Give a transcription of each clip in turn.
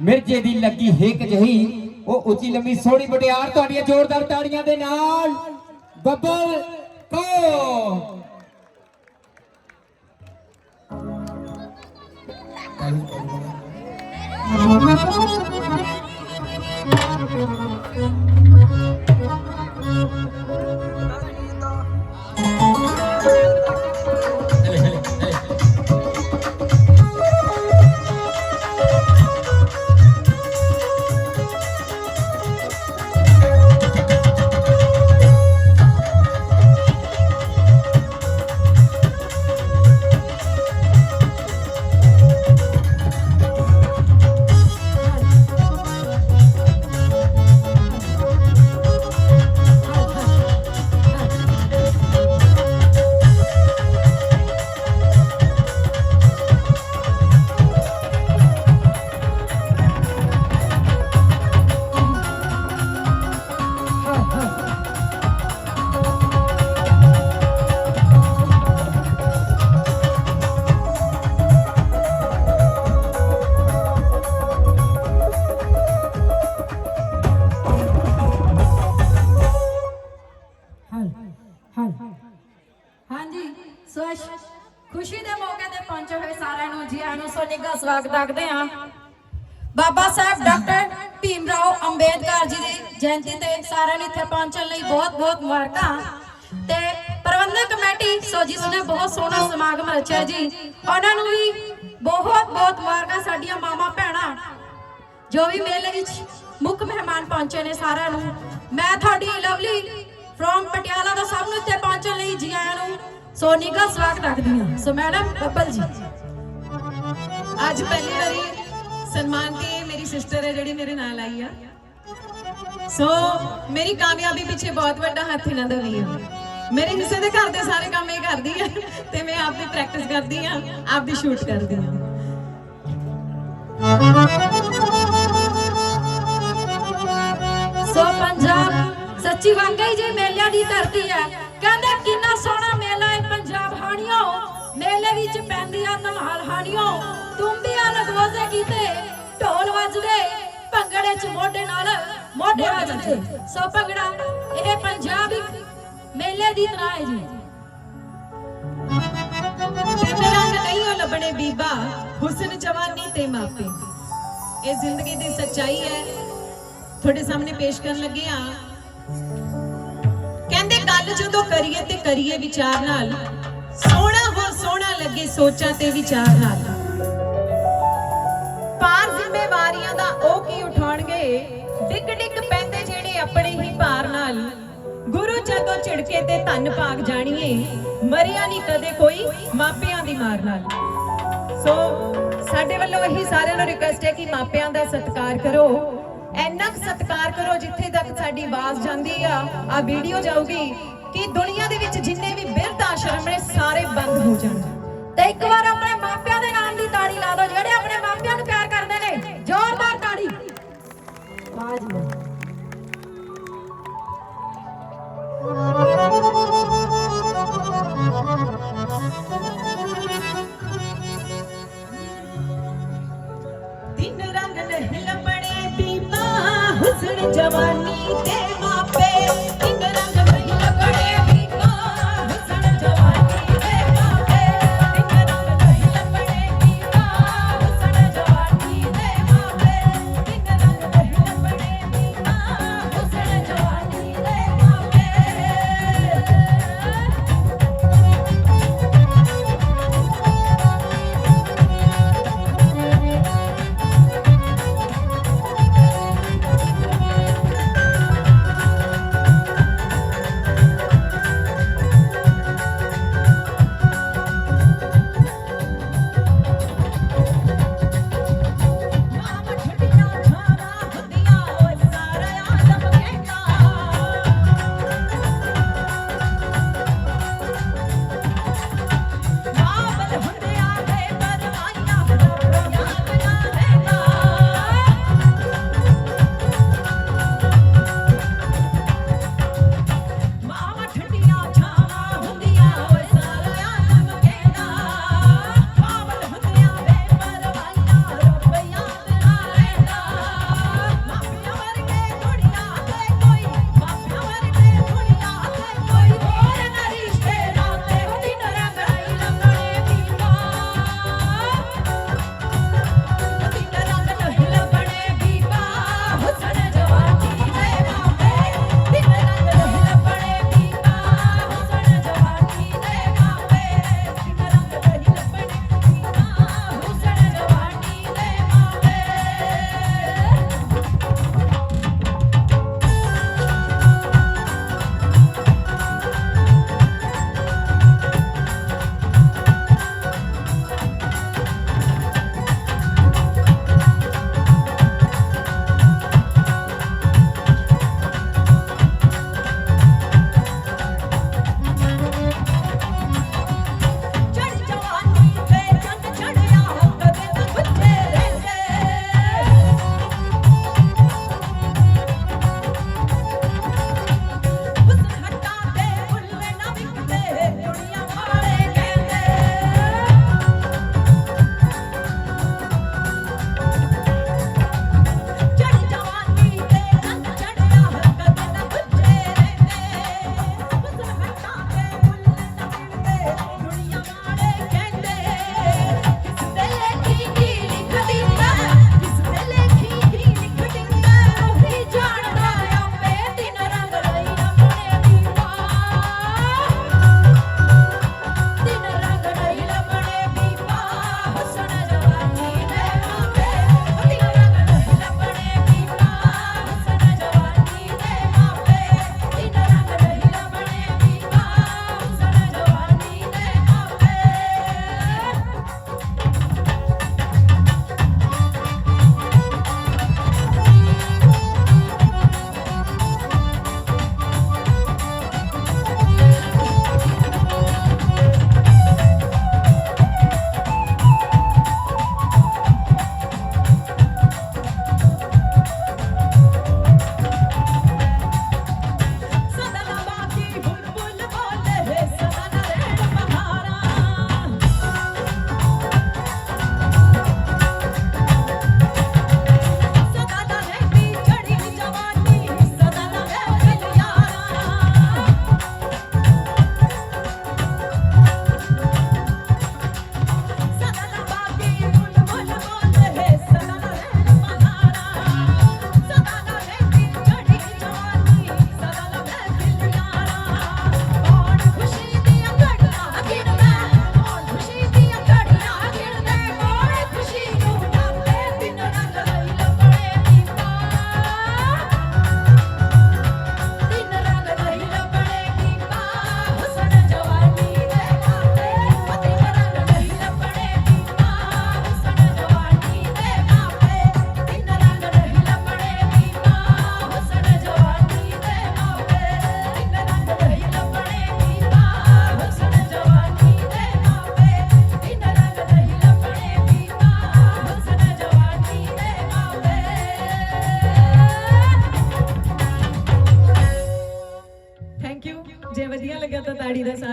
ਮਿਰਜੇ ਦੀ ਲੱਗੀ ਹਿੱਕ ਜਹੀ, ਉਹ ਉੱਚੀ ਲੰਮੀ ਸੋਹਣੀ ਬਟਿਆਰ ਤੁਹਾਡੀਆਂ ਜ਼ੋਰਦਾਰ ਤਾੜੀਆਂ ਦੇ ਨਾਲ। ਬੱਬਲ ਕੋ ਹਾਂਜੀ ਸਵਾਗਤ ਕਰਦੇ ਹਾਂ ਬਾਬਾ ਸਾਹਿਬ ਡਾਕਟਰ ਭੀਮ ਰਾਓ ਅੰਬੇਦਕਰ ਜੀ ਦੀ ਜਯੰਤੀ ਤੇ ਸਾਰਿਆਂ ਨੂੰ ਇੱਥੇ ਪਹੁੰਚਣ ਲਈ ਬਹੁਤ-ਬਹੁਤ ਮੁਬਾਰਕਾਂ। ਤੇ ਪ੍ਰਬੰਧਕ ਕਮੇਟੀ, ਸੋ ਜਿਸ ਨੇ ਬਹੁਤ ਸੋਹਣਾ ਸਮਾਗਮ ਰਚਿਆ ਜੀ, ਉਹਨਾਂ ਨੂੰ ਵੀ ਬਹੁਤ-ਬਹੁਤ ਮੁਬਾਰਕਾਂ ਸਾਡੀਆਂ ਮਾਮਾ ਭੈਣਾਂ। ਜੋ ਵੀ ਮੇਲੇ ਵਿੱਚ ਮੁੱਖ ਮਹਿਮਾਨ ਪਹੁੰਚੇ ਨੇ ਸਾਰਿਆਂ ਨੂੰ, ਮੈਂ ਤੁਹਾਡੀ ਲਵਲੀ ਫਰੋਮ ਪਟਿਆਲਾ ਦਾ ਸਭ ਨੂੰ ਇੱਥੇ ਪਹੁੰਚਣ ਲਈ ਜੀ ਆਇਆਂ ਨੂੰ ਸੋਨੀਕਾ ਸਵਾਗਤ ਰੱਖਦੀ ਹਾਂ। ਸੋ ਮੈਡਮ, ਬੱਬਲ ਜੀ। ਅੱਜ ਪਹਿਲੀ ਵਾਰੀ ਸਨਮਾਨ ਕੇ ਮੇਰੀ ਸਿਸਟਰ ਹੈ ਜਿਹੜੀ ਮੇਰੇ ਨਾਲ ਆਈ ਆ। ਸੋ ਮੇਰੀ ਕਾਮਯਾਬੀ ਪਿੱਛੇ ਬਹੁਤ ਵੱਡਾ ਹੱਥ ਇਹਨਾਂ ਦਾ ਵੀ ਆ। ਮੇਰੇ ਹਿੱਸੇ ਦੇ ਘਰ ਦੇ ਸਾਰੇ ਕੰਮ ਇਹ ਕਰਦੀ ਆ ਤੇ ਮੈਂ ਆਪ ਦੀ ਪ੍ਰੈਕਟਿਸ ਕਰਦੀ ਆ ਆਪ ਦੀ ਸ਼ੂਟ ਕਰਦੀ ਆ। ਸੋ ਪੰਜਾਬ ਸੱਚੀ ਵਾਕਈ ਜੀ ਮੇਲਿਆਂ ਦੀ ਧਰਤੀ ਹੈ, ਕਹਿੰਦੇ ਕਿੰਨਾ ਸੋਹਣਾ ਮੇਲਾ ਹੈ ਪੰਜਾਬ ਹਾਣੀਓ। ਮੇਲੇ ਵਿੱਚ ਪੈਂਦੀਆਂ ਧਮਾਲ ਹਾਣੀਓ। ਕੀਤੇ ਢੋਲ ਵੱਜਦੇ ਭੰਗੜੇ ਚ ਮੋਢੇ ਨਾਲ ਮੋਢੇ ਵੱਜਦੇ। ਸੋ ਭੰਗੜਾ ਇਹ ਪੰਜਾਬ ਮੇਲੇ ਦੀ ਤਰ੍ਹਾਂ ਹੈ ਜੀ। ਤਿੰਨ ਰੰਗ ਨਹੀਂ ਉਹ ਲੱਭਣੇ ਬੀਬਾ ਹੁਸਨ ਜਵਾਨੀ ਤੇ ਮਾਪੇ। ਇਹ ਜ਼ਿੰਦਗੀ ਦੀ ਸੱਚਾਈ ਹੈ। ਤੁਹਾਡੇ ਸਾਹਮਣੇ ਪੇਸ਼ ਕਰਨ ਲੱਗੇ ਆ ਕਹਿੰਦੇ ਗੱਲ ਜਦੋਂ ਕਰੀਏ ਤੇ ਕਰੀਏ ਵਿਚਾਰ ਨਾਲ। ਸੋਹਣਾ ਹੋ ਸੋਹਣਾ ਲੱਗੇ ਸੋਚਾਂ ਤੇ ਵਿਚਾਰ ਨਾਲ। ਜ਼ਿੰਮੇਵਾਰੀਆਂ ਦਾ ਉਹ ਕੀ ਉਠਾਉਣਗੇ? ਡਿੱਗ ਡਿੱਗ ਪੈਂਦੇ ਜਿਹੜੇ ਆਪਣੇ ਹੀ ਭਾਰ ਨਾਲ। ਗੁਰੂ ਜਦੋਂ ਝਿੜਕੇ ਤੇ ਧੰਨ ਭਾਗ ਜਾਣੀਏ। ਮਰਿਆ ਨਹੀਂ ਕਦੇ ਕੋਈ ਮਾਪਿਆਂ ਦੀ ਮਾਰ ਨਾਲ। ਸੋ ਸਾਡੇ ਵੱਲੋਂ ਇਹੀ ਸਾਰਿਆਂ ਨੂੰ ਰਿਕਵੈਸਟ ਹੈ ਕਿ ਮਾਪਿਆਂ ਦਾ ਸਤਿਕਾਰ ਕਰੋ। ਇੰਨਾ ਸਤਿਕਾਰ ਕਰੋ ਜਿੱਥੇ ਤੱਕ ਸਾਡੀ ਆਵਾਜ਼ ਜਾਂਦੀ ਆ। ਆ ਵੀਡੀਓ ਜਾਊਗੀ ਕਿ ਦੁਨੀਆ ਦੇ ਵਿੱਚ ਜਿੰਨੇ ਵੀ ਬਿਰਧ ਆਸ਼ਰਮ ਨੇ, ਸਾਰੇ ਬੰਦ ਹੋ ਜਾਣ। ਤੇ ਇੱਕ ਵਾਰ ਆਪਣੇ ਮਾਪਿਆਂ ਦੇ ਨਾਮ ਦੀ ਤਾੜੀ ਲਾ ਦਿਓ, ਜਿਹੜੇ ਆਪਣੇ ਮਾਪਿਆਂ возьму.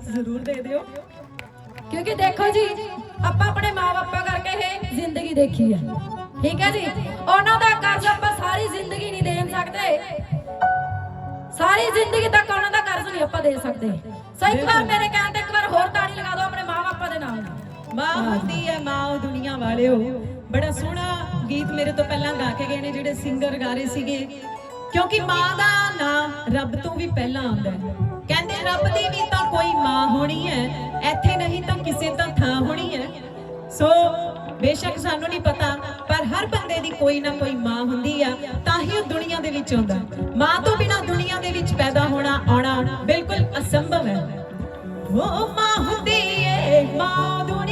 ਸਾਥ ਜ਼ਰੂਰ ਦੇ ਦਿਓ। ਕਿਉਂਕਿ ਦੇਖੋ ਜੀ ਆਪਾਂ ਆਪਣੇ ਮਾਪੇ ਕਰਕੇ ਇਹ ਜ਼ਿੰਦਗੀ ਦੇਖੀ ਹੈ। ਠੀਕ ਹੈ ਜੀ? ਉਹਨਾਂ ਦਾ ਕਰਜ਼ ਆਪਾਂ ਸਾਰੀ ਜ਼ਿੰਦਗੀ ਨਹੀਂ ਦੇ ਸਕਦੇ। ਸਾਰੀ ਜ਼ਿੰਦਗੀ ਤੱਕ ਉਹਨਾਂ ਦਾ ਕਰਜ਼ ਨਹੀਂ ਆਪਾਂ ਦੇ ਸਕਦੇ। ਸੋ ਇੱਕ ਵਾਰ ਮੇਰੇ ਕਹਿਣ ਤੇ ਇੱਕ ਵਾਰ ਹੋਰ ਤਾੜੀ ਲਗਾ ਦਿਓ ਆਪਣੇ ਮਾਪੇ ਦੇ ਨਾਲ। ਮਾਂ ਹੁੰਦੀ ਹੈ ਮਾਂ ਉਹ ਦੁਨੀਆ ਵਾਲਿਓ। ਬੜਾ ਸੋਹਣਾ ਗੀਤ ਮੇਰੇ ਤੋਂ ਪਹਿਲਾਂ ਗਾ ਕੇ ਗਏ ਨੇ ਜਿਹੜੇ ਸਿੰਗਰ ਗਾ ਰਹੇ ਸੀਗੇ। ਕਿਉਂਕਿ ਮਾਂ ਦਾ ਨਾਂ ਰੱਬ ਤੋਂ ਵੀ ਪਹਿਲਾਂ ਆਉਂਦਾ ਹੈ। ਕਹਿੰਦੇ ਰੱਬ ਦੀ ਵੀ ਤਾਂ ਕੋਈ ਮਾਂ ਹੋਣੀ ਹੈ। ਇੱਥੇ ਨਹੀਂ ਤਾਂ ਕਿਸੇ ਤਾਂ ਥਾਂ ਹੋਣੀ ਹੈ। ਸੋ ਬੇਸ਼ੱਕ ਸਾਨੂੰ ਨਹੀਂ ਪਤਾ, ਪਰ ਹਰ ਬੰਦੇ ਦੀ ਕੋਈ ਨਾ ਕੋਈ ਮਾਂ ਹੁੰਦੀ ਆ, ਤਾਂ ਹੀ ਉਹ ਦੁਨੀਆ ਦੇ ਵਿੱਚ ਆਉਂਦਾ। ਮਾਂ ਤੋਂ ਬਿਨਾ ਦੁਨੀਆ ਦੇ ਵਿੱਚ ਪੈਦਾ ਹੋਣਾ, ਆਉਣਾ ਬਿਲਕੁਲ ਅਸੰਭਵ ਹੈ। ਉਹ ਮਾਂ ਹੁੰਦੀ ਏ, ਮਾਂ ਦੁਨੀਆ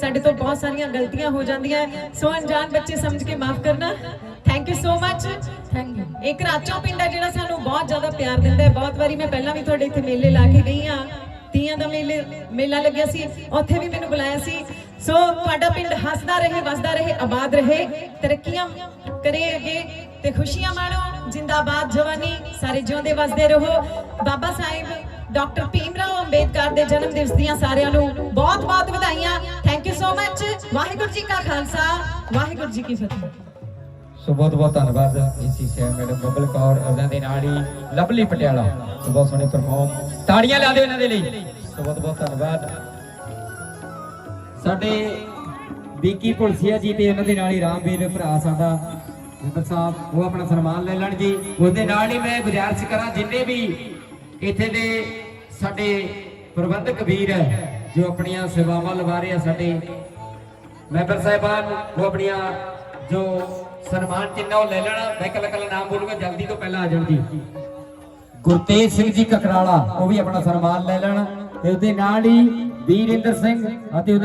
ਸਾਡੇ ਤੋਂ ਬਹੁਤ ਸਾਰੀਆਂ ਗਲਤੀਆਂ ਹੋ ਜਾਂਦੀਆਂ ਸੋ ਅਣਜਾਣ ਬੱਚੇ ਸਮਝ ਕੇ ਮਾਫ ਕਰਨਾ। Thank you so much thank you ਇੱਕ ਰਾਚਾ ਪਿੰਡ ਹੈ ਜਿਹੜਾ ਸਾਨੂੰ ਬਹੁਤ ਜ਼ਿਆਦਾ ਪਿਆਰ ਦਿੰਦਾ ਹੈ। ਬਹੁਤ ਵਾਰੀ ਮੈਂ ਪਹਿਲਾਂ ਵੀ ਤੁਹਾਡੇ ਇੱਥੇ ਮੇਲੇ ਲਾ ਕੇ ਗਈ ਆ ਤੀਆਂ ਦਾ ਮੇਲੇ ਮੇਲਾ ਲੱਗਿਆ ਸੀ। ਉੱਥੇ ਵੀ ਮੈਨੂੰ ਬੁਲਾਇਆ ਸੀ। ਸੋ ਤੁਹਾਡਾ ਪਿੰਡ ਹੱਸਦਾ ਰਹੇ ਵਸਦਾ ਰਹੇ ਆਬਾਦ ਰਹੇ। ਤਰੱਕੀਆਂ ਕਰੇ ਅੱਗੇ ਤੇ ਖੁਸ਼ੀਆਂ ਮਾਣੋ। ਜਿੰਦਾਬਾਦ ਜਵਾਨੀ। ਸਾਰੇ ਜਿਉਂਦੇ ਵਸਦੇ ਰਹੋ। ਬਾਬਾ ਸਾਹਿਬ ਡਾਕਟਰ ਭੀਮ ਰਾਓ ਅੰਬੇਦਕਰ ਦੇ ਜਨਮ ਦਿਵਸ ਦੀਆਂ ਸਾਰਿਆਂ ਨੂੰ ਬਹੁਤ ਬਹੁਤ ਵਧਾਈਆਂ। Thank you so much Waheguru ji ਕਾ ਖਾਲਸਾ। ਵਾਹਿਗੁਰੂ ਜੀ ਕੀ ਫਤਿਹ। ਸੋ ਬਹੁਤ ਬਹੁਤ ਧੰਨਵਾਦ ਏਸੀ ਸਾਹਿਬ ਮੈਡਮ ਬੱਬਲ ਕੌਰ, ਉਹਨਾਂ ਦੇ ਨਾਲ ਹੀ ਲਵਲੀ ਪਟਿਆਲਾ। ਸੋ ਬਹੁਤ ਸੋਹਣੇ ਪਰਫਾਰਮ ਤਾੜੀਆਂ ਲਾ ਦਿਓ ਇਹਨਾਂ ਦੇ ਲਈ। ਸੋ ਬਹੁਤ ਬਹੁਤ ਧੰਨਵਾਦ। ਸਾਡੇ ਬੀਕੀ ਪੁਲਸੀਆ ਜੀ ਤੇ ਉਹਨਾਂ ਦੇ ਨਾਲ ਹੀ ਰਾਮਵੀਰ ਭਰਾ ਸਾਡਾ ਮੈਂਬਰ ਸਾਹਿਬ, ਉਹ ਆਪਣਾ ਸਨਮਾਨ ਲੈ ਲੈਣ ਜੀ ਉਹਦੇ ਨਾਲ ਹੀ ਮੈਂ ਗੁਜ਼ਾਰਿਸ਼ ਕਰਾਂ, ਜਿੰਨੇ ਵੀ ਇੱਥੇ ਦੇ ਸਾਡੇ ਪ੍ਰਬੰਧਕ ਵੀਰ ਹੈ, ਜੋ ਆਪਣੀਆਂ ਸੇਵਾਵਾਂ ਲਵਾ ਰਹੇ ਆ ਸਾਡੇ ਮੈਂਬਰ ਸਾਹਿਬਾਨ, ਉਹ ਆਪਣੀਆਂ ਜੋ ਸਨਮਾਨ ਚਿੰਨ੍ਹ ਉਹ ਲੈ ਲੈਣਾ। ਮੈਂ ਕੱਲਾ ਕੱਲਾ ਨਾਮ ਬੋਲੂਗਾ, ਜਲਦੀ ਤੋਂ ਪਹਿਲਾਂ ਆ ਜਾਣ ਜੀ। ਗੁਰਤੇਜ ਸਿੰਘ ਜੀ ਕਕਰਾਲਾ, ਉਹ ਵੀ ਆਪਣਾ ਸਨਮਾਨ ਲੈ ਲੈਣ। ਤੇ ਉਹਦੇ ਨਾਲ ਹੀ ਵੀਰਿੰਦਰ ਸਿੰਘ ਅਤੇ